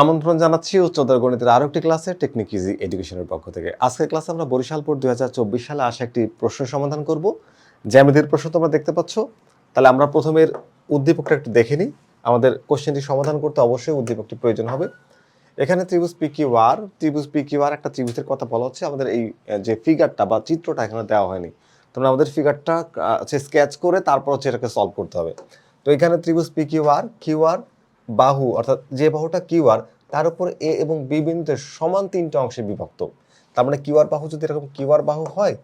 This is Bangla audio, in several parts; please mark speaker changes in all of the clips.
Speaker 1: আমন্ত্রণ জানাচ্ছি উচ্চতর গণিতের আরও একটি ক্লাসে টেকনিক ইজি এডুকেশনের পক্ষ থেকে। আজকের ক্লাসে আমরা বরিশাল হাজার চব্বিশ সালে আসা একটি প্রশ্ন সমাধান করব। জ্যামিতির প্রশ্ন তোমরা দেখতে পাচ্ছ। তাহলে আমরা প্রথমের উদ্দীপকটা একটু দেখে নিই। আমাদের কোশ্চেনটি সমাধান করতে অবশ্যই উদ্দীপকটি প্রয়োজন হবে। এখানে ত্রিভুজ পি কিউ আর ত্রিভুজ পি কিউ আর একটা ত্রিভুজের কথা বলা হচ্ছে। আমাদের এই যে ফিগারটা বা চিত্রটা এখানে দেওয়া হয়নি। তোমরা আমাদের ফিগারটা হচ্ছে স্কেচ করে তারপর হচ্ছে এটাকে সলভ করতে হবে। তো এখানে ত্রিভুজ P Q R Q R বাহু, অর্থাৎ যে বাহুটা কিউ আর, তার উপর এ এবং বি বিন্দুতে সমান তিনটা অংশে বিভক্ত। তার মানে কিউ আর বাহু যদি এরকম কিউ আর বাহু হয়,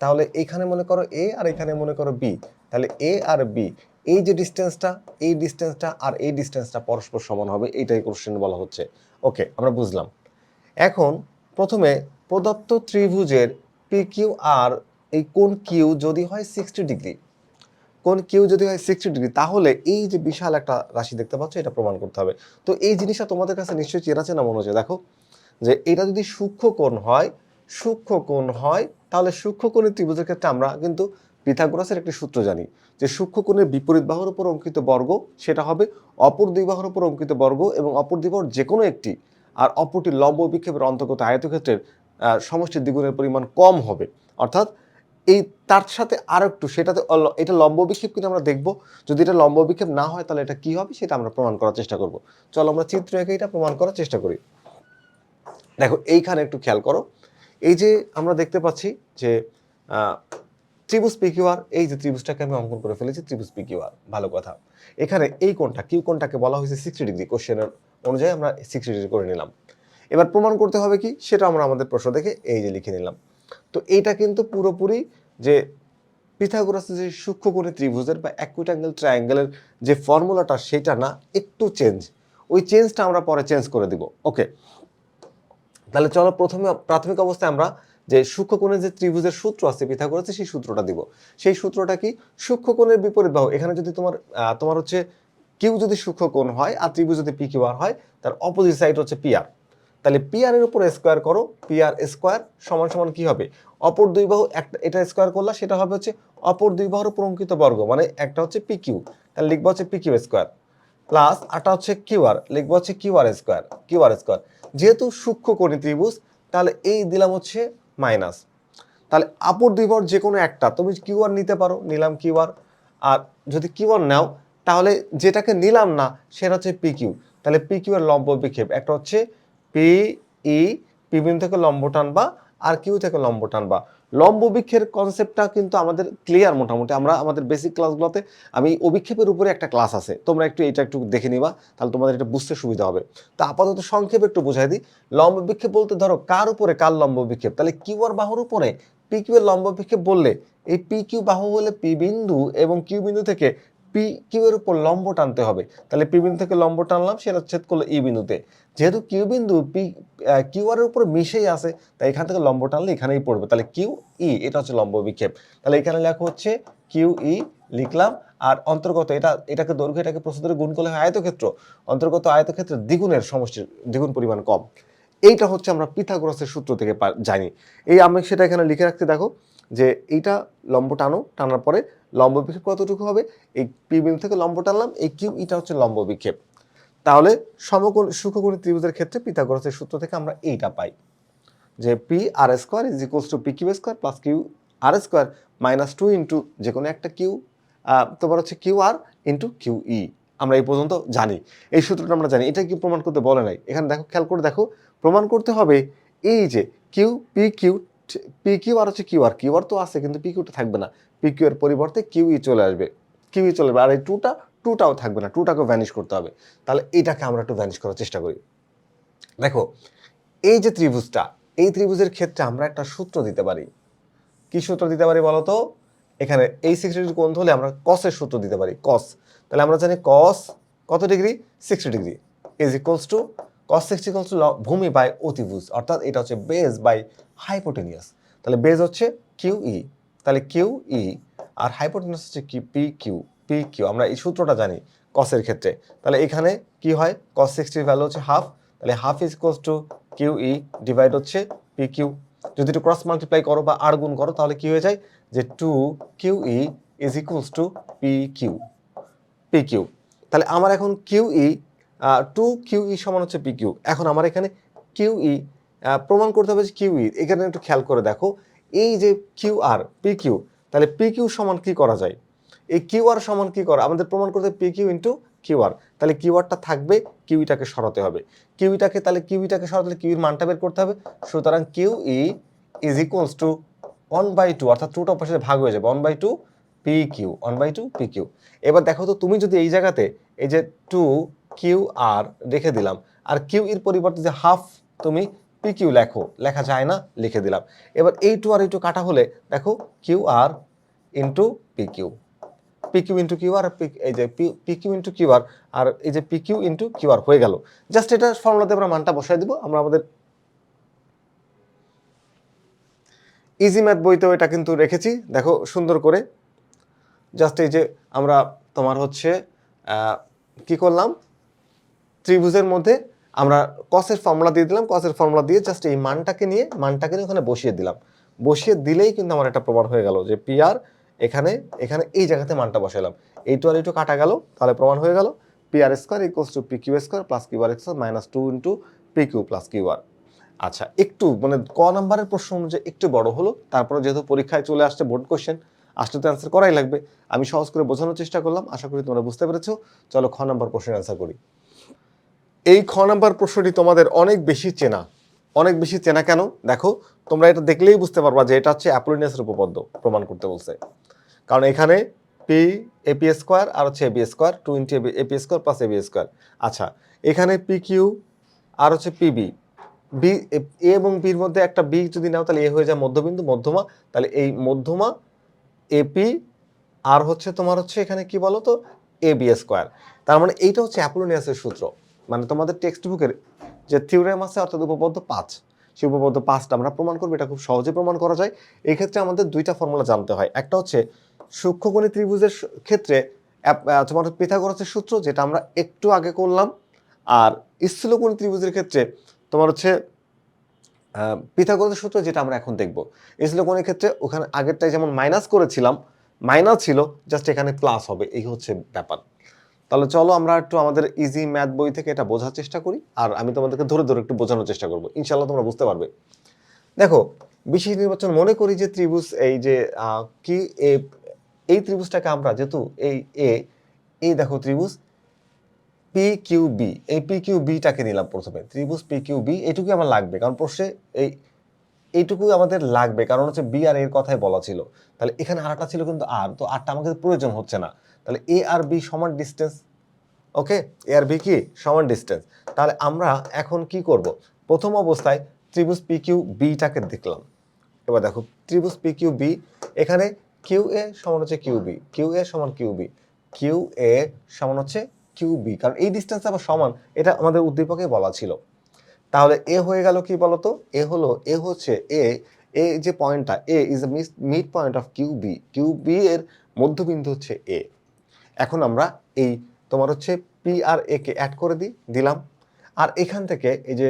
Speaker 1: তাহলে এখানে মনে করো এ আর এখানে মনে করো বি। তাহলে এ আর বি, এই যে ডিস্টেন্সটা, এই ডিস্টেন্সটা আর এই ডিস্টেন্সটা পরস্পর সমান হবে, এইটাই কোশ্চেন বলা হচ্ছে। ওকে আমরা বুঝলাম। এখন প্রথমে প্রদত্ত ত্রিভুজের পি কিউ আর এই কোন কিউ যদি হয় সিক্সটি ডিগ্রি কোন কিউ যদি হয় সিক্সটি ডিগ্রি তাহলে এই যে বিশাল একটা রাশি দেখতে পাচ্ছ, এটা প্রমাণ করতে হবে। তো এই জিনিসটা তোমাদের কাছে নিশ্চয়ই চেনা চেনা মনে হচ্ছে। দেখো, যে এটা যদি সূক্ষ্ম কোণ হয়, সূক্ষ্ম কোণ হয়, তাহলে সূক্ষ্ম কোণের ত্রিভুজের ক্ষেত্রে আমরা কিন্তু পিথাগোরাসের একটি সূত্র জানি, যে সূক্ষ্ম কোণের বিপরীত বাহুর উপর অঙ্কিত বর্গ, সেটা হবে অপর দুই বাহুর উপর অঙ্কিত বর্গ এবং অপর দুই বাহুর যে কোনো একটি, আর অপরটি লম্ব বিক্ষেপের অন্তর্গত আয়তক্ষেত্রের সমষ্টির দ্বিগুণের পরিমাণ কম হবে। অর্থাৎ এই তার সাথে আর একটু, সেটাতে এটা লম্ব বিক্ষেপ কিনা আমরা দেখব। যদি এটা লম্ব বিক্ষেপ না হয়, তাহলে এটা কি হবে সেটা আমরা প্রমাণ করার চেষ্টা করব। চলো আমরা চিত্র এঁকে এটা প্রমাণ করার চেষ্টা করি। দেখো, এইখানে একটু খেয়াল করো। এই যে আমরা দেখতে পাচ্ছি যে ত্রিভুজ পিকিউআর এই যে ত্রিভুজটাকে আমি অঙ্কন করে ফেলেছি, ত্রিভুজ পিকিউআর ভালো কথা। এখানে এই কোণটা, কিউ কোণটাকে বলা হয়েছে সিক্সটি ডিগ্রি কোশ্চেনের অনুযায়ী আমরা সিক্সটি ডিগ্রি করে নিলাম। এবার প্রমাণ করতে হবে কি, সেটা আমরা আমাদের প্রশ্ন দেখে এই যে লিখে নিলাম। এইটা কিন্তু পুরোপুরি যে পিথাগোরাসের যে সূক্ষ্মকোণী ত্রিভুজের বা অ্যাকুইট ট্রায়াঙ্গেলের যে ফর্মুলাটা সেটা না, একটু চেঞ্জ ওই চেঞ্জটা আমরা পরে চেঞ্জ করে দিব। ওকে তাহলে চলো প্রথমে, প্রাথমিক অবস্থায় আমরা যে সূক্ষ্মকোণের যে ত্রিভুজের সূত্র আছে, পিথাগোরাসের সেই সূত্রটা দিব। সেই সূত্রটা কি? সূক্ষ্মকোণের বিপরীত বাহু। এখানে যদি তোমার তোমার হচ্ছে কিউ যদি সূক্ষ্মকোণ হয় আর ত্রিভুজ যদি পি কিউ আর হয়, তার অপোজিট সাইড হচ্ছে পি আর তাহলে পি আর এর উপর স্কোয়ার করো পি আর স্কোয়ার সমান সমান কি হবে? অপর দুই বাহু একটা, এটা স্কোয়ার করলে, সেটা হবে হচ্ছে অপর দুই বাহুর উপর অঙ্কিত বর্গ মানে একটা হচ্ছে পি কিউ তাহলে লিখব হচ্ছে পি কিউ স্কোয়ার প্লাস আটা হচ্ছে কিউ আর লিখব হচ্ছে Q R square Q R square যেহেতু সূক্ষ্ম সূক্ষ্মকোণী ত্রিভুজ, তাহলে এই দিলাম হচ্ছে মাইনাস তাহলে অপর দুই বাহুর যে কোনো একটা, তুমি কিউ আর নিতে পারো, নিলাম কিউ আর যদি কিউ আর নাও, তাহলে যেটাকে নিলাম না, সেটা হচ্ছে পি কিউ তাহলে পি কিউ এর লম্ব বিক্ষেপ, একটা হচ্ছে পি ই পি বিন্দু থেকে লম্ব টানবা আর কিউ থেকে লম্ব টানবা। লম্ব বিক্ষেপের কনসেপ্টটা কিন্তু আমাদের ক্লিয়ার মোটামুটি। আমরা আমাদের বেসিক ক্লাসগুলোতে আমি অভিক্ষেপের উপরে একটা ক্লাস আছে। তোমরা একটু এটা একটু দেখে নিবা, তাহলে তোমাদের এটা বুঝতে সুবিধা হবে। তো আপাতত সংক্ষেপে একটু বোঝাই দিই। লম্ব বিক্ষেপ বলতে ধরো কার উপরে কার লম্ব বিক্ষেপ তাহলে কিউ আর বাহুর উপরে পি কিউ এর লম্ব বিক্ষেপ বললে এই পি কিউ বাহু হলে পি বিন্দু এবং কিউ বিন্দু থেকে পি কিউ এর উপর লম্ব টানতে হবে। তাহলে পি বিন্দু থেকে লম্ব টানলাম, সেটা ছেদ করল ই বিন্দুতে। যেহেতু কিউ বিন্দু পি কিউ আর এর উপর মিশেই আছে, তাই এখান থেকে লম্ব টানলে এখানেই পড়বে। তাহলে কিউ ই এটা হচ্ছে লম্ব বিক্ষেপ। তাহলে এখানে লেখা হচ্ছে কিউ ই লিখলাম, আর অন্তর্গত এটা, এটাকে দৈর্ঘ্য, এটাকে প্রস্তুতের গুণ করলে হয় আয়তক্ষেত্র। অন্তর্গত আয়তক্ষেত্রের দ্বিগুণের সমষ্টির দ্বিগুণ পরিমাণ কম। এইটা হচ্ছে আমরা পিথাগোরাসের সূত্র থেকে জানি। এই আমি সেটা এখানে লিখে রাখতে দেখো। যে এইটা লম্ব টানো, টানার পরে লম্ব বিক্ষেপ কতটুকু হবে? এই পি বিন্দু থেকে লম্ব টানলাম, এই কিউ এটা হচ্ছে লম্ব বিক্ষেপ। তাহলে সমকোণ সুখকোণী ত্রিভুজের ক্ষেত্রে পিথাগোরাসের সূত্র থেকে আমরা এইটা পাই। যে P R square is equals to P Q square plus Q R square minus two into যে কোনো একটা কিউ তোমার হচ্ছে Q R into Q E আমরা এই পর্যন্ত জানি। এই সূত্রটা আমরা জানি। এটা কি প্রমাণ করতে বলে নাই? এখানে দেখো, খেয়াল করে দেখো। প্রমাণ করতে হবে এই যে Q P Q P Q R হচ্ছে কিউ আর কিউ আর তো আছে কিন্তু পি কিউটা থাকবে না। পি কিউ এর পরিবর্তে কিউ ই চলে আসবে। কিউ ই চলে আসবে আর এই টুটা টুটাও থাকবে না। টুটাকে ভ্যানিশ করতে হবে। তাহলে এইটাকে আমরা একটু ভ্যানিশ করার চেষ্টা করি। দেখো, এই যে ত্রিভুজটা, এই ত্রিভুজের ক্ষেত্রে আমরা একটা সূত্র দিতে পারি। কি সূত্র দিতে পারি বলো তো এখানে এই সিক্সটি ডিগ্রি কোণ হলে আমরা কসের সূত্র দিতে পারি কস তাহলে আমরা জানি কস কত degree sixty degree is equals to cos sixty equals to ভূমি বাই অতিভুজ, অর্থাৎ এটা হচ্ছে বেজ বাই হাইপোটেনিয়াস তাহলে বেজ হচ্ছে কিউ ই তাহলে কিউ ই আর হাইপোটেনিয়াস হচ্ছে কি? পি কিউ পি কিউ আমরা এই সূত্রটা জানি কসের ক্ষেত্রে। তাহলে এখানে কি হয়? কস সিক্সটির ভ্যালু হচ্ছে হাফ তাহলে half is equals to Q E divide হচ্ছে পি কিউ যদি একটু ক্রস মাল্টিপ্লাই করো বা আর গুণ করো, তাহলে কি হয়ে যায়? যে two Q E is equals to P Q P Q তাহলে আমার এখন Q E two Q E সমান হচ্ছে পি কিউ এখন আমার এখানে কিউ ই প্রমাণ করতে হবে যে কিউ ই এখানে একটু খেয়াল করে দেখো। এই যে কিউ আর পি কিউ তাহলে পি কিউ সমান কি করা যায়? এই কিউ আর সমান কি করা? আমাদের প্রমাণ করতে P Q into Q R তাহলে কিউ আরটা থাকবে কিউইটাকে সরাতে হবে। কিউইটাকে তাহলে কিউইটাকে সরাতে কিউইর মানটা বের করতে হবে। সুতরাং Q E is equals to one by two অর্থাৎ টুটা পাশে ভাগ হয়ে যাবে। One by two P Q one by two P Q এবার দেখো তো, তুমি যদি এই জায়গাতে, এই যে টু কিউ আর রেখে দিলাম। আর কিউ এর পরিবর্তে যে হাফ তুমি পি কিউ লেখো, লেখা যায় না, লিখে দিলাম। এবার এই টু আর এই টু কাটা হলে দেখো Q R into P Q P Q into Q R এই যে P Q into Q R আর এই যে P Q into Q R হয়ে গেল। জাস্ট এটা ফর্মুলাতে আমরা মানটা বসাই দিব। আমরা আমাদের ইজি ম্যাথ বইতেও এটা কিন্তু রেখেছি। দেখো সুন্দর করে। জাস্ট এই যে আমরা তোমার হচ্ছে কি করলাম? ত্রিভুজের মধ্যে আমরা কসের ফর্মুলা দিয়ে দিলাম কসের ফর্মুলা দিয়ে জাস্ট এই মানটাকে নিয়ে মানটাকে নিয়ে ওখানে বসিয়ে দিলাম। বসিয়ে দিলেই কিন্তু আমার একটা প্রমাণ হয়ে গেল যে পি আর এখানে এখানে এই জায়গাতে মানটা বসালাম এই টু আর এই টু কাটা গেল, তাহলে প্রমাণ হয়ে গেল P R square equals to P Q square plus Q R square minus two into P Q plus Q R আচ্ছা একটু মানে ক নাম্বারের প্রশ্ন অনুযায়ী একটু বড় হলো, তারপরে যেহেতু পরীক্ষায় চলে আসছে বোর্ড কোশ্চেন আসলে তো অ্যান্সার করাই লাগবে। আমি সহজ করে বোঝানোর চেষ্টা করলাম, আশা করি তোমরা বুঝতে পেরেছ। চলো খ নাম্বার প্রশ্নের অ্যান্সার করি। এই খ নাম্বার প্রশ্নটি তোমাদের অনেক বেশি চেনা। অনেক বেশি চেনা কেন? দেখো, তোমরা এটা দেখলেই বুঝতে পারবা যে এটা হচ্ছে অ্যাপোলিনিয়াসের উপপাদ্য প্রমাণ করতে বলছে। কারণ এখানে পি এপি স্কোয়ার আর হচ্ছে AB square two into AP square plus AB square আচ্ছা এখানে পি কিউ আর হচ্ছে পিবি বি এ এবং বির মধ্যে একটা বি যদি নাও, তাহলে এ হয়ে যায় মধ্যবিন্দু, মধ্যমা। তাহলে এই মধ্যমা এপি আর হচ্ছে তোমার হচ্ছে এখানে কি বলো তো এ বি স্কোয়ার তার মানে এইটা হচ্ছে অ্যাপোলোনিয়াসের সূত্র। মানে তোমাদের টেক্সট বুকের যে থিওরেম আছে অর্থাৎ উপপাদ্য পাঁচ, সেই উপপাদ্য পাঁচটা আমরা প্রমাণ করব, এটা খুব সহজে প্রমাণ করা যায়। এই ক্ষেত্রে আমাদের দুইটা ফর্মুলা জানতে হয়। একটা হচ্ছে সূক্ষ্মকণি ত্রিভুজের ক্ষেত্রে তোমার পিথাগোরাসের সূত্র, যেটা আমরা একটু আগে করলাম। আর স্থূলকোণী ত্রিভুজের ক্ষেত্রে, তোমার হচ্ছে পিথাগোরাসের সূত্র, যেটা আমরা এখন দেখব। স্থূলকোণের ক্ষেত্রে, ওখানে আগেরটাই যেমন মাইনাস করেছিলাম মাইনাস ছিল জাস্ট এখানে প্লাস হবে, এই হচ্ছে ব্যাপার। তাহলে চলো আমরা একটু আমাদের ইজি ম্যাথ বই থেকে এটা বোঝার চেষ্টা করি। আর আমি তোমাদেরকে ধরে ধরে একটু বোঝানোর চেষ্টা করব। ইনশাল্লাহ তোমরা বুঝতে পারবে। দেখো, বিশেষ নির্বাচন মনে করি যে ত্রিভুজ এই যে কি, এ, এই ত্রিভুজটাকে আমরা যেহেতু এই এ, এই দেখো ত্রিভুজ পি কিউ বি এই পি কিউ বিটাকে নিলাম প্রথমে। ত্রিভুজ পি কিউ বি এইটুকুই আমার লাগবে। কারণ প্রশ্নে এই, এইটুকুই আমাদের লাগবে। কারণ হচ্ছে বি আর এর কথাই বলা ছিল। তাহলে এখানে আরটা ছিল কিন্তু আর তো আরটা আমাকে প্রয়োজন হচ্ছে না। তাহলে এ আর বি সমান ডিস্টেন্স ওকে এ আর বি কি? সমান ডিস্টেন্স তাহলে আমরা এখন কি করব? প্রথম অবস্থায় ত্রিভুজ পি কিউ বিটাকে দেখলাম। এবার দেখো, ত্রিভুজ পি কিউ বি এখানে কিউ এ সমান হচ্ছে কিউ বি কিউ এ সমান কিউ বি কিউ এ সমান হচ্ছে কিউ বি কারণ এই ডিস্টেন্স আবার সমান, এটা আমাদের উদ্দীপকে বলা ছিল। তাহলে এ হয়ে গেল কি বলতো? এ হলো এ হচ্ছে এ এ যে পয়েন্টটা A is mid point of Q B Q B এর মধ্যবিন্দু হচ্ছে এ এখন আমরা এই তোমার হচ্ছে পি আর এ কে অ্যাড করে দিই, দিলাম। আর এখান থেকে এই যে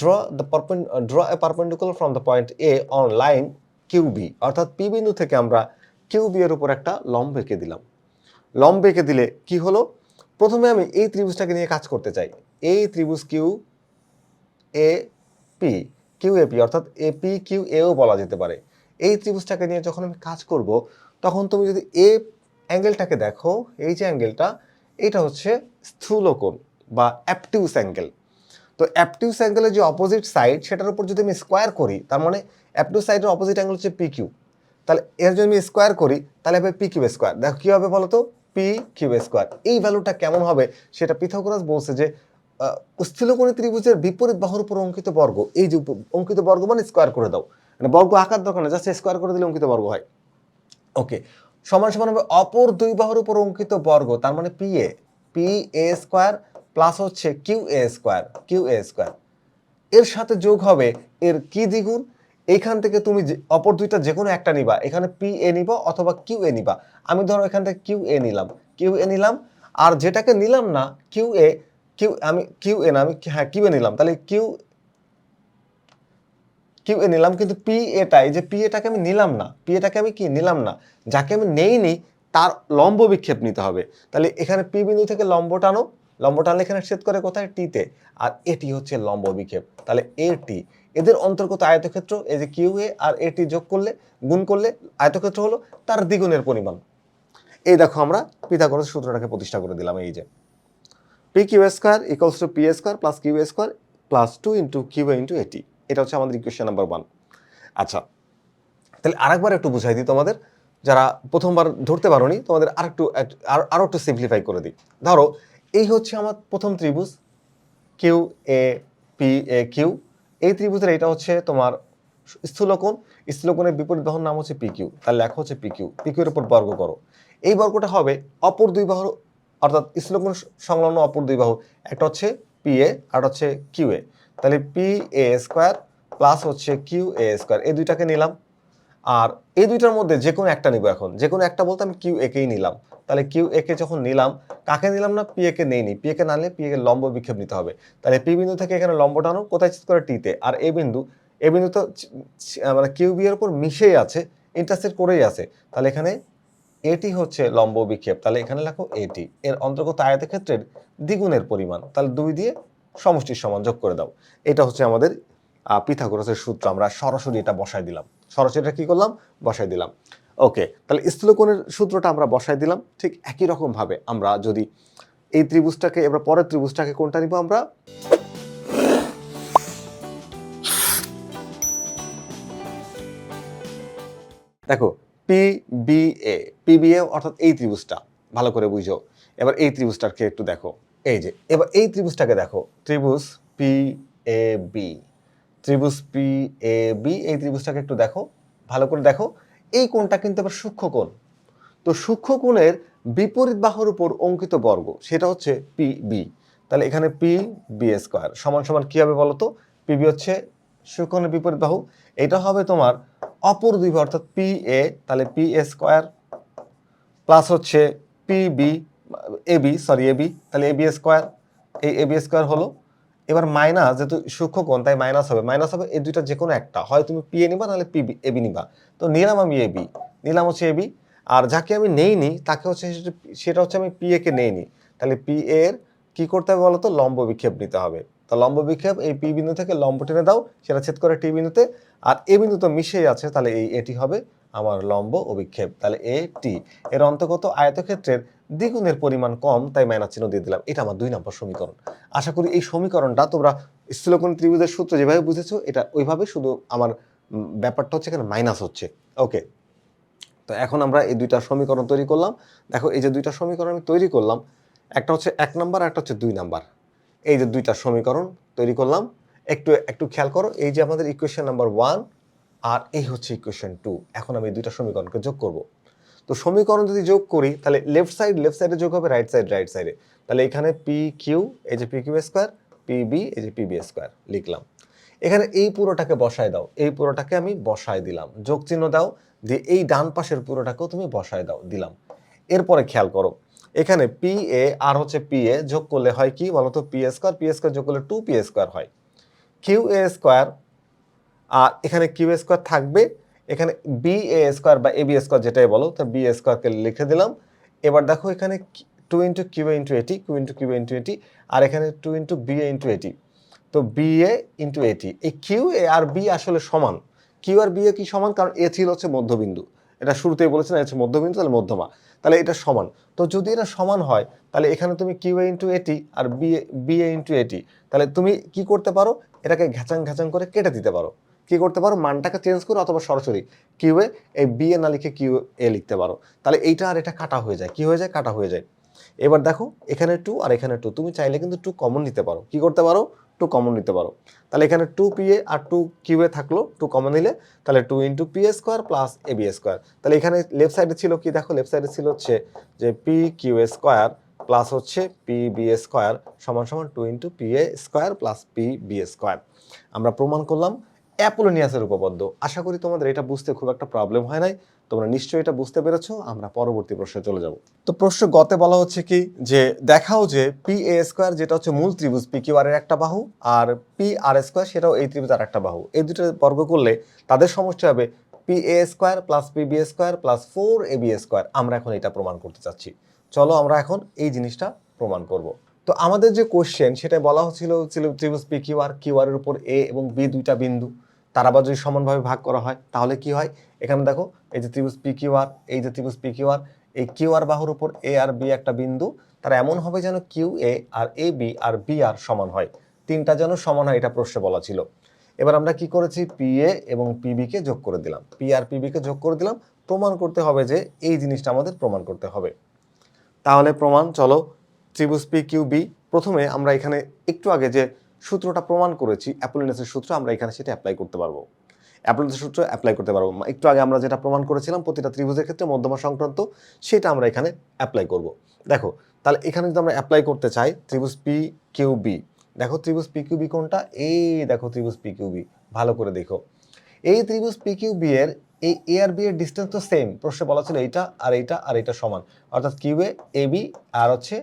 Speaker 1: draw the perpen draw a perpendicular from the point A on line Q B অর্থাৎ পি বিন্দু থেকে আমরা কিউ বি এর উপর একটা লম্ব এঁকে দিলাম। লম্ব এঁকে দিলে কি হলো? প্রথমে আমি এই ত্রিভুজটাকে নিয়ে কাজ করতে চাই। এই ত্রিভুজ Q A P Q A P অর্থাৎ এ পি কিউ এও বলা যেতে পারে। এই ত্রিভুজটাকে নিয়ে যখন আমি কাজ করব, তখন তুমি যদি এ অ্যাঙ্গেলটাকে দেখো, এই যে অ্যাঙ্গেলটা, এটা হচ্ছে স্থূলকোণ বা অ্যাপটিউস অ্যাঙ্গেল। তো অ্যাপটিউস অ্যাঙ্গেলের যে অপোজিট সাইড সেটার উপর যদি আমি স্কোয়ার করি, তার মানে অ্যাপটিউস সাইডের অপোজিট অ্যাঙ্গেল হচ্ছে পি কিউ তাহলে এর যদি আমি স্কোয়ার করি, তাহলে হবে পি কিউ স্কোয়ার দেখো, কী হবে বলো তো পি কিউ স্কোয়ার এই ভ্যালুটা কেমন হবে, সেটা পিথাগোরাস বলছে যে স্থূলকোণী ত্রিভুজের বিপরীত বাহুর উপর অঙ্কিত বর্গ, এই যে অঙ্কিত বর্গ মানে স্কোয়ার করে দাও। মানে বর্গ আকার দরকার না জাস্ট স্কোয়ার করে দিলে অঙ্কিত বর্গ হয়। ওকে সমান সমান হবে অপর দুই বাহুর উপর অঙ্কিত বর্গ, তার মানে P A P A square plus হচ্ছে Q A square Q A square এর সাথে যোগ হবে এর কি দ্বিগুণ? এইখান থেকে তুমি অপর দুইটা যে কোনো একটা নিবা, এখানে পি এ নিবা অথবা কিউ এ নিবা। আমি ধরো এখান থেকে কিউ এ নিলাম কিউ এ নিলাম, আর যেটাকে নিলাম না কিউ এ কিউ আমি কিউ এ না, আমি হ্যাঁ কিউ এ নিলাম, তাহলে কিউ কিউ এ নিলাম কিন্তু পি এটা এই যে পি এটাকে আমি নিলাম না। পি এটাকে আমি কি? নিলাম না। যাকে আমি নেইনি, তার লম্ব বিক্ষেপ নিতে হবে। তাহলে এখানে পি বিন্দু থেকে লম্ব টানো। লম্ব টানলে এখানে ছেদ করে কোথায়? টিতে আর এটি হচ্ছে লম্ব বিক্ষেপ। তাহলে এ টি। এদের অন্তর্গত আয়তক্ষেত্র, এই যে কিউ এ আর এটি যোগ করলে, গুণ করলে আয়তক্ষেত্র হলো তার দ্বিগুণের পরিমাণ। এই দেখো আমরা পিথাগোরাস সূত্রটাকে প্রতিষ্ঠা করে দিলাম এই যে। P Q square equals to P square plus Q square plus two into Q into AT এটা হচ্ছে আমাদের ইকুয়েশন নাম্বার ওয়ান আচ্ছা তাহলে আরেকবার একটু বুঝাই দিই তোমাদের। যারা প্রথমবার ধরতে পারোনি, তোমাদের আরেকটু এক- আর- আরও একটু সিম্পলিফাই করে দিই। ধরো, এই হচ্ছে আমার প্রথম ত্রিভুজ Q A P A Q এই ত্রিভুজের এটা হচ্ছে তোমার স্থূলকোণ। স্থূলকোণের বিপরীত বাহুর নাম হচ্ছে পি কিউ তার লেখা হচ্ছে পি কিউ পি কিউর উপর বর্গ করো। এই বর্গটা হবে অপর দুই বাহুর, অর্থাৎ স্থূলকোণ সংলগ্ন অপর দুই বাহু। একটা হচ্ছে পি এ আর হচ্ছে কিউ এ তাহলে পি এ স্কোয়ার প্লাস হচ্ছে কিউ এ স্কোয়ার এই দুইটাকে নিলাম। আর এই দুইটার মধ্যে যে কোনো একটা নিব এখন। যে কোনো একটা বলতে আমি কিউ একেই নিলাম। তাহলে কিউ একে যখন নিলাম, কাকে নিলাম না? পি একে নেইনি। পি একে না নিলে পি একে লম্ব বিক্ষেপ নিতে হবে। তাহলে পি বিন্দু থেকে এখানে লম্ব টানো, কোথায় ছেদ করে টিতে আর এ বিন্দু এ বিন্দু তো মানে কিউ বি এর উপর মিশেই আছে ইন্টারসেক্ট করেই আছে। তাহলে এখানে এটি হচ্ছে লম্ব বিক্ষেপ। তাহলে এখানে লেখো এটি এর অন্তর্গত আয়তক্ষেত্রের দ্বিগুণের পরিমাণ। তাহলে দুই দিয়ে সমষ্টির সমান যোগ করে দাও। এটা হচ্ছে আমাদের পিথাগোরাসের সূত্র। আমরা সরাসরি এটা বসাই দিলাম। সরাসরি এটা কি করলাম? বসাই দিলাম। ওকে, তাহলে স্থূলকোণের সূত্রটা আমরা বসাই দিলাম। ঠিক একই রকমভাবে আমরা যদি এই ত্রিভুজটাকে, এবার পরের ত্রিভুজটাকে কোনটা নিব আমরা? দেখো পি বি এ পি অর্থাৎ এই ত্রিভুজটা। ভালো করে বুঝো। এবার এই ত্রিভুজটাকে একটু দেখো। এই যে, এবার এই ত্রিভুজটাকে দেখো। ত্রিভুজ পি এ বি ত্রিভুজ পি এ বি এই ত্রিভুজটাকে একটু দেখো, ভালো করে দেখো। এই কোণটা কিন্তু আবার সূক্ষ্ম কোণ। তো সূক্ষ্ম কোণের বিপরীত বাহুর উপর অঙ্কিত বর্গ, সেটা হচ্ছে পি বি তাহলে এখানে পি বি স্কোয়ার সমান সমান কী হবে বলো তো? পি বি হচ্ছে সূক্ষ্মের বিপরীত বাহু। এটা হবে তোমার অপর দুই অর্থাৎ পি এ তাহলে পি এ স্কোয়ার প্লাস হচ্ছে P B A B sorry A B, তাহলে এ বি স্কোয়ার, এই এ বি স্কোয়ার হলো, এবার মাইনাস যেহেতু সূক্ষ্ম কোণ, তাই মাইনাস হবে। মাইনাস হবে এই দুইটা যে কোনো একটা। হয় তুমি পি এ নিবা, নাহলে পি এ বি নিবা। তো নিলাম আমি এ বি নিলাম হচ্ছে এ বি আর যাকে আমি নেইনি, তাকে হচ্ছে সেটা- হচ্ছে আমি পি এ কে নেইনি। তাহলে পি এর কি করতে হবে বলতো? লম্ব বিক্ষেপ নিতে হবে। তো লম্ব বিক্ষেপ, এই পি বিন্দু থেকে লম্ব টেনে দাও, সেটা ছেদ করে টি বিন্দুতে। আর এ বিন্দু তো মিশেই আছে, তাহলে এই এটি হবে আমার লম্ব অভিক্ষেপ। তাহলে এ টি এর অন্তর্গত আয়তক্ষেত্রের দ্বিগুণের পরিমাণ কম, তাই মাইনাস চিহ্ন দিয়ে দিলাম। এটা আমার দুই নম্বর সমীকরণ। আশা করি এই সমীকরণটা তোমরা স্থূলকোণ ত্রিভুজের সূত্র যেভাবে বুঝেছ, এটা ওইভাবে শুধু আমার ব্যাপারটা হচ্ছে এখানে মাইনাস হচ্ছে। ওকে। তো এখন আমরা এই দুইটা সমীকরণ তৈরি করলাম। দেখো, এই যে দুইটা সমীকরণ আমি তৈরি করলাম, একটা হচ্ছে এক নাম্বার একটা হচ্ছে দুই নাম্বার। এই যে দুইটা সমীকরণ তৈরি করলাম, একটু একটু খেয়াল করো, এই যে আমাদের ইকুয়েশন নাম্বার ওয়ান আর এই হচ্ছে ইকুয়েশন টু এখন আমি দুইটা সমীকরণকে যোগ করব। তো সমীকরণ যদি যোগ করি, তাহলে লেফট সাইড লেফট সাইডে যোগ হবে রাইট সাইড রাইট সাইডে তাহলে এখানে পি কিউ এই যে P Q square P B এই যে পি বি স্কোয়ার লিখলাম। এখানে এই পুরোটাকে বসায় দাও। এই পুরোটাকে আমি বসায় দিলাম। যোগ চিহ্ন দাও, দিয়ে এই ডান পাশের পুরোটাকেও তুমি বসায় দাও, দিলাম। এরপরে খেয়াল করো, এখানে পি এ আর হচ্ছে পি এ যোগ করলে হয় কি বলতো? P A square P A square যোগ করলে টু পি এ স্কোয়ার হয়। কিউ এ স্কোয়ার আর এখানে কিউ এ স্কোয়ার থাকবে এখানে বি এ স্কোয়ার বা এ বি স্কোয়ার যেটাই বলো, তো বি স্কোয়ারকে লিখে দিলাম। এবার দেখো এখানে two into Q into AT Q into Q into AT আর এখানে two into B A into AT তো বি এ ইন্টু এটি এই কিউ এ আর বি আসলে সমান। কিউ আর বি এ কি সমান? কারণ এ ছিল হচ্ছে মধ্যবিন্দু। এটা শুরুতেই বলেছেন এটা হচ্ছে মধ্যবিন্দু, তাহলে মধ্যমা। তাহলে এটা সমান। তো যদি এটা সমান হয়, তাহলে এখানে তুমি Q A into AT R B A B A into AT তাহলে তুমি কি করতে পারো? এটাকে ঘ্যাচাং ঘ্যাচাং করে কেটে দিতে পারো। কি করতে পারো? মানটাকে চেঞ্জ করে অথবা সরাসরি কিউ এ এই এ না লিখে কিউ এ লিখতে পারো। তাহলে এইটা আর এটা কাটা হয়ে যায়। কি হয়ে যায়? কাটা হয়ে যায়। এবার দেখো, এখানে টু আর এখানে টু তুমি চাইলে কিন্তু টু কমন নিতে পারো। কি করতে পারো? টু কমন নিতে পারো। তাহলে এখানে টু পি এ আর টু কিউ এ থাকল। টু কমন নিলে তাহলে two into P A square plus A B A square তাহলে এখানে লেফট সাইডে ছিল কি? দেখো লেফট সাইডে ছিল হচ্ছে যে P Q A square plus হচ্ছে পি বি এ স্কোয়ার সমান সমান two into P A square plus P B A square আমরা প্রমাণ করলাম। অ্যাপোলোনিয়াসের উপপাদ্য। আশা করি তোমাদের এটা বুঝতে খুব একটা প্রবলেম হয় নাই। তোমরা নিশ্চয়ই এটা বুঝতে পেরেছ। আমরা পরবর্তী প্রশ্নে চলে যাব। তো প্রশ্ন গতে বলা হচ্ছে কি যে, দেখাও যে পি এ স্কোয়ার যেটা হচ্ছে মূল ত্রিভুজ পি কিউ আর এর একটা বাহু আর পি আর স্কোয়ার সেটাও এই ত্রিভুজ আর একটা বাহু। এই দুটো বর্গ করলে তাদের সমষ্টি হবে P A square plus P B square plus four A B square আমরা এখন এটা প্রমাণ করতে চাচ্ছি। চলো আমরা এখন এই জিনিসটা প্রমাণ করব। তো আমাদের যে কোশ্চেন সেটা বলা হচ্ছিল ত্রিভুজ P Q R Q R এর উপর এ এবং বি দুইটা বিন্দু। তার আবার যদি সমানভাবে ভাগ করা হয়, তাহলে কি হয়? এখানে দেখো, এই যে ত্রিভুজ পি কিউ আর এই যে ত্রিভুজ পি কিউ আর এই কিউ আর বাহুর উপর এ আর বি একটা বিন্দু, তারা এমন হবে যেন কিউ এ আর এ বি আর বি আর সমান হয়। তিনটা যেন সমান হয়, এটা প্রশ্নে বলা ছিল। এবার আমরা কি করেছি? পি এ এবং পিবি কে যোগ করে দিলাম। পি আর পিবি কে যোগ করে দিলাম, প্রমাণ করতে হবে যে এই জিনিসটা আমাদের প্রমাণ করতে হবে। তাহলে প্রমাণ, চলো, ত্রিভুজ পি কিউ বি প্রথমে আমরা এখানে একটু আগে যে সূত্রটা প্রমাণ করেছি, অ্যাপোলিনাসের সূত্র আমরা এখানে সেটা অ্যাপ্লাই করতে পারব। অ্যাপোলিনাসের সূত্র অ্যাপ্লাই করতে পারব। একটু আগে আমরা যেটা প্রমাণ করেছিলাম, প্রতিটা ত্রিভুজের ক্ষেত্রে মধ্যমা সংক্রান্ত, সেটা আমরা এখানে অ্যাপ্লাই করব। দেখো, তাহলে এখানে যদি আমরা অ্যাপ্লাই করতে চাই, ত্রিভুজ পি কিউ বি দেখো ত্রিভুজ পি কিউ বি কোনটা? এই দেখো ত্রিভুজ পি কিউ বি ভালো করে দেখো। এই ত্রিভুজ পি কিউ বি এর, এই এ আর বি এর ডিস্টেন্স তো সেম প্রশ্নে বলা ছিল এইটা আর এইটা আর এইটা সমান। অর্থাৎ কিউ এ বি আর হচ্ছে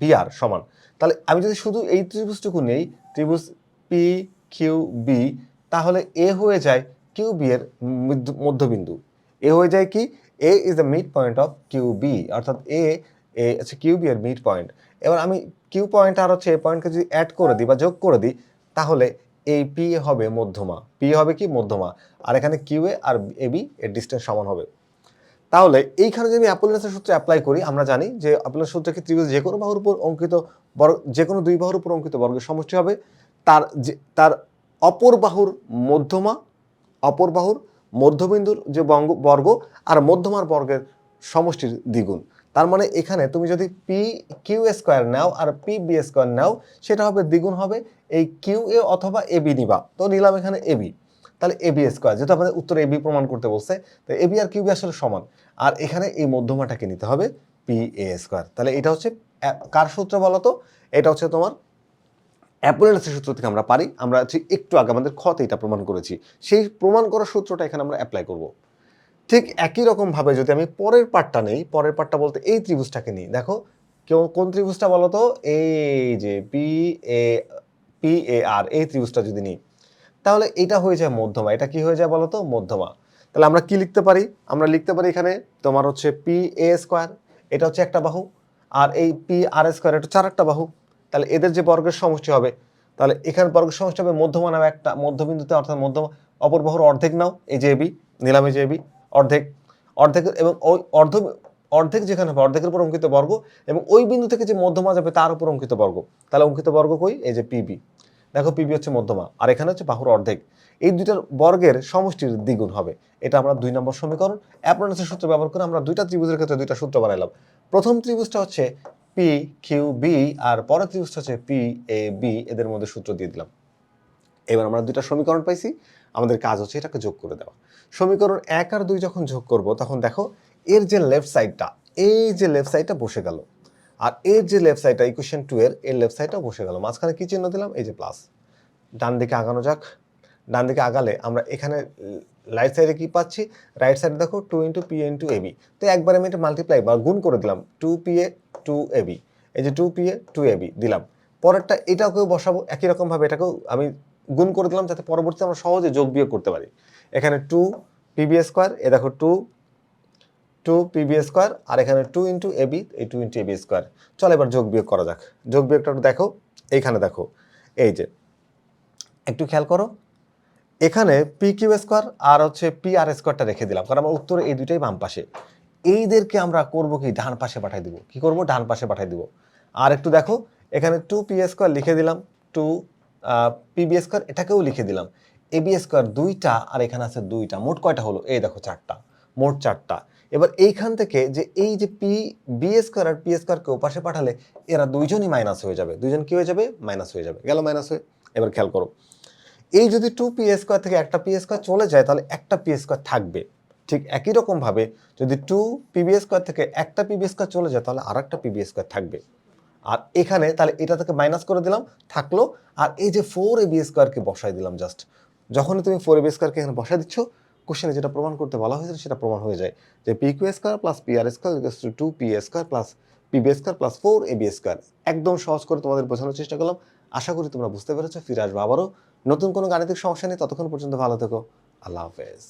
Speaker 1: বি আর সমান। তাহলে আমি যদি শুধু এই ত্রিভুজটুকু নেই, ত্রিভুজ পি কিউ বি তাহলে এ হয়ে যায় কিউ বি এর মধ্য- মধ্যবিন্দু। এ হয়ে যায় কি? A is the mid point of Q B অর্থাৎ এ এ হচ্ছে কিউ বি এর মিড পয়েন্ট এবার আমি কিউ পয়েন্ট আর হচ্ছে এ পয়েন্টকে যদি অ্যাড করে দিই বা যোগ করে দিই, তাহলে এই পি হবে মধ্যমা। পি হবে কি? মধ্যমা। আর এখানে কিউ এ আর এ বি এর ডিস্টেন্স সমান হবে। তাহলে এইখানে যদি আমি অ্যাপোলিনাসের সূত্রে অ্যাপ্লাই করি, আমরা জানি যে অ্যাপোলিনাস সূত্রে কি ত্রিভুজ যে কোনো বাহুর উপর অঙ্কিত বর্গ, যে কোনো দুই বাহুর উপর অঙ্কিত বর্গের সমষ্টি হবে। তার যে, তার অপর বাহুর মধ্যমা, অপর বাহুর মধ্যবিন্দুর যে বঙ্গ, বর্গ আর মধ্যমার বর্গের সমষ্টির দ্বিগুণ। তার মানে এখানে তুমি যদি পি কিউ স্কোয়ার নাও আর পি বি স্কোয়ার নাও, সেটা হবে দ্বিগুণ হবে এই কিউ এ অথবা এ বি নিবা। তো নিলাম এখানে এ বি তাহলে এ বি স্কোয়ার যেটা আমাদের উত্তরে বি প্রমাণ করতে বলছে, তো বি আর কিউবি আসলে সমান। আর এখানে এই মধ্যমাটাকে নিতে হবে পি এ স্কোয়ার তাহলে এটা হচ্ছে কার সূত্র বলো তো? এটা হচ্ছে তোমার অ্যাপোলিনাসের সূত্র থেকে আমরা পারি। আমরা একটু আগে আমাদের খতে এটা প্রমাণ করেছি। সেই প্রমাণ করার সূত্রটা এখানে আমরা অ্যাপ্লাই করব। ঠিক একই রকমভাবে যদি আমি পরের পার্টটা নেই, পরের পার্টটা বলতে এই ত্রিভুজটাকে নিই। দেখো, কেউ কোন ত্রিভুজটা বলো তো? এই যে পি এ পি এ আর এই ত্রিভুজটা যদি নিই তাহলে এটা হয়ে যায় মধ্যমা। এটা কি হয়ে যায় বলো তো মধ্যমা। তাহলে আমরা কি লিখতে পারি? আমরা লিখতে পারি এখানে তোমার হচ্ছে পি এ স্কোয়ার, এটা হচ্ছে একটা বাহু, আর এই পি আর স্কোয়ার এটা চার একটা বাহু। তাহলে এদের যে বর্গের সমষ্টি হবে, তাহলে এখানে বর্গের সমষ্টি হবে মধ্যমা নাও একটা মধ্যবিন্দুতে, অর্থাৎ মধ্যমা, অপর বাহুর অর্ধেক নাও, এই যে এবি নিলাম যে এবি অর্ধেক অর্ধেক এবং ওই অর্ধ, অর্ধেক যেখানে হবে, অর্ধেকের উপর অঙ্কিত বর্গ, এবং ওই বিন্দু থেকে যে মধ্যমা যাবে তার উপর অঙ্কিত বর্গ। তাহলে অঙ্কিত বর্গ কই? এই যে পিবি দেখো পিবি হচ্ছে মধ্যমা, আর এখানে হচ্ছে বাহুর অর্ধেক। এই দুইটার বর্গের সমষ্টির দ্বিগুণ হবে। এটা আমরা দুই নম্বর সমীকরণ অ্যাপ্রোনাসের সূত্র ব্যবহার করে আমরা দুইটা ত্রিভুজের ক্ষেত্রে দুইটা সূত্র বানাইলাম। প্রথম ত্রিভুজটা হচ্ছে পি কিউ বি আর পরের ত্রিভুজটা হচ্ছে পি এ বি এদের মধ্যে সূত্র দিয়ে দিলাম। এবার আমরা দুইটা সমীকরণ পাইছি, আমাদের কাজ হচ্ছে এটাকে যোগ করে দেওয়া। সমীকরণ এক আর দুই যখন যোগ করব, তখন দেখো এর যে লেফট সাইডটা এই যে লেফট সাইডটা বসে গেল। আর এর যে লেফট সাইডটা ইকুয়েশন টু এর এর লেফট সাইডটা বসে গেল। মাঝখানে কি চিহ্ন দিলাম? এই যে প্লাস ডান দিকে আগানো যাক। ডান দিকে আগালে আমরা এখানে রাইট সাইডে কি পাচ্ছি? রাইট সাইডে দেখো two into P into A B তো একবার আমি এটা মাল্টিপ্লাই বা গুণ করে দিলাম। Two P A two A B এই যে two P A two A B দিলাম। পরেরটা এটাকেও বসাবো। একই রকমভাবে এটাকেও আমি গুণ করে দিলাম যাতে পরবর্তীতে আমরা সহজে যোগ বিয়োগ করতে পারি। এখানে টু পিবি স্কোয়ার এ দেখো টু টু পিবি স্কোয়ার আর এখানে টু ইন্টু এবি এই টু ইন্টু এবি স্কোয়ার চল এবার যোগ বিয়োগ করা যাক। যোগ বিয়োগটা দেখো, এইখানে দেখো। এই যে, একটু খেয়াল করো। এখানে পি কিউ স্কোয়ার আর হচ্ছে পি আর স্কোয়ারটা রেখে দিলাম, কারণ আমার উত্তরে এই দুইটাই বাম পাশে। এইদেরকে আমরা করব কি? ডান পাশে পাঠাই দিব। কি করব? ডান পাশে পাঠাই দিব। আর একটু দেখো, এখানে টু পি স্কোয়ার লিখে দিলাম টু পি পিবি স্কোয়ার এটাকেও লিখে দিলাম। এ এবি স্কোয়ার দুইটা, আর এখানে আছে দুইটা। মোট কয়টা হলো? এই দেখো চারটা। মোট চারটা। এবার এইখান থেকে যে এই যে পি বি স্কোয়ার আর পি স্কোয়ারকে ওপাশে পাঠালে এরা দুইজনই মাইনাস হয়ে যাবে। দুইজন কি হয়ে যাবে? মাইনাস হয়ে যাবে। গেল মাইনাস হয়ে। এবার খেয়াল করো। এই যদি টু পি স্কোয়ার থেকে একটা পি স্কোয়ার চলে যায়, তাহলে একটা পি স্কোয়ার থাকবে। ঠিক একই রকমভাবে যদি টু পিবি স্কোয়ার থেকে একটা পিবি স্কোয়ার চলে যায়, তাহলে আর একটা পিবি স্কোয়ার থাকবে। আর এখানে তাহলে এটা থেকে মাইনাস করে দিলাম, থাকল। আর এই যে ফোর এ বি স্কোয়ারকে বসাই দিলাম জাস্ট যখনই তুমি ফোর এ বি স্কোয়ারকে এখানে বসাই দিচ্ছ কোশ্চেনে যেটা প্রমাণ করতে বলা হয়েছিল, সেটা প্রমাণ হয়ে যায় যে P Q square plus P R square two two P square plus P B square plus four A B square একদম সহজ করে তোমাদের বোঝানোর চেষ্টা করলাম। আশা করি তোমরা বুঝতে পেরেছ। ফিরে আসব আবারও। নতুন কোনো গাণিতিক সমস্যা নেই ততক্ষণ পর্যন্ত ভালো থেকো। আল্লাহ হাফেজ।